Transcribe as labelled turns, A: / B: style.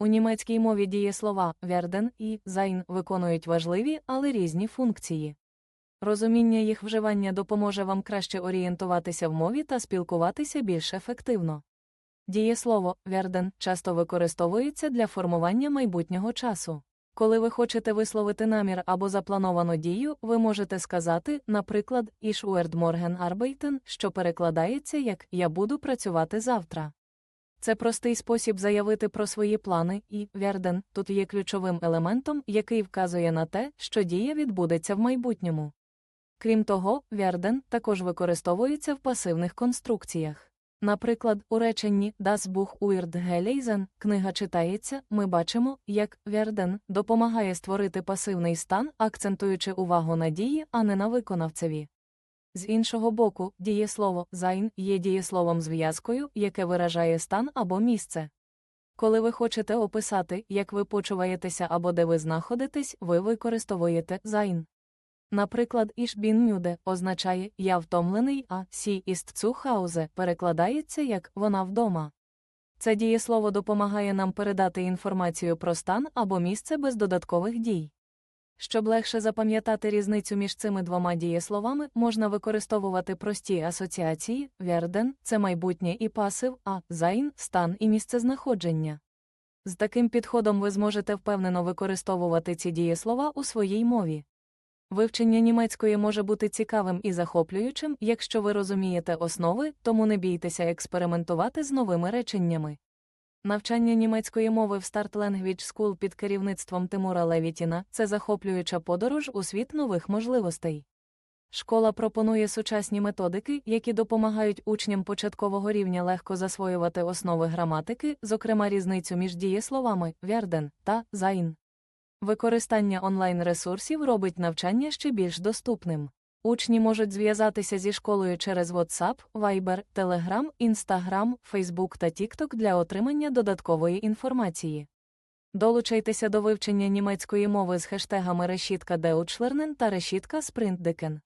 A: У німецькій мові дієслова «werden» і «sein» виконують важливі, але різні функції. Розуміння їх вживання допоможе вам краще орієнтуватися в мові та спілкуватися більш ефективно. Дієслово «werden» часто використовується для формування майбутнього часу. Коли ви хочете висловити намір або заплановану дію, ви можете сказати, наприклад, «Ich werde morgen arbeiten», що перекладається як «Я буду працювати завтра». Це простий спосіб заявити про свої плани, і «werden» тут є ключовим елементом, який вказує на те, що дія відбудеться в майбутньому. Крім того, «werden» також використовується в пасивних конструкціях. Наприклад, у реченні Das Buch wird gelesen книга читається, ми бачимо, як «werden» допомагає створити пасивний стан, акцентуючи увагу на дії, а не на виконавцеві. З іншого боку, дієслово «sein» є дієсловом зв'язкою, яке виражає стан або місце. Коли ви хочете описати, як ви почуваєтеся або де ви знаходитесь, ви використовуєте «sein». Наприклад, «Ich bin müde» означає «я втомлений», а «sie ist zu Hause» перекладається як «вона вдома». Це дієслово допомагає нам передати інформацію про стан або місце без додаткових дій. Щоб легше запам'ятати різницю між цими двома дієсловами, можна використовувати прості асоціації «werden» – це майбутнє і пасив, а «sein» – стан і місцезнаходження. З таким підходом ви зможете впевнено використовувати ці дієслова у своїй мові. Вивчення німецької може бути цікавим і захоплюючим, якщо ви розумієте основи, тому не бійтеся експериментувати з новими реченнями. Навчання німецької мови в Start Language School під керівництвом Тимура Левітіна це захоплююча подорож у світ нових можливостей. Школа пропонує сучасні методики, які допомагають учням початкового рівня легко засвоювати основи граматики, зокрема різницю між дієсловами «werden» та «sein». Використання онлайн-ресурсів робить навчання ще більш доступним. Учні можуть зв'язатися зі школою через WhatsApp, Viber, Telegram, Instagram, Facebook та TikTok для отримання додаткової інформації. Долучайтеся до вивчення німецької мови з хештегами решітка Deutschlernen та решітка Sprintdeken.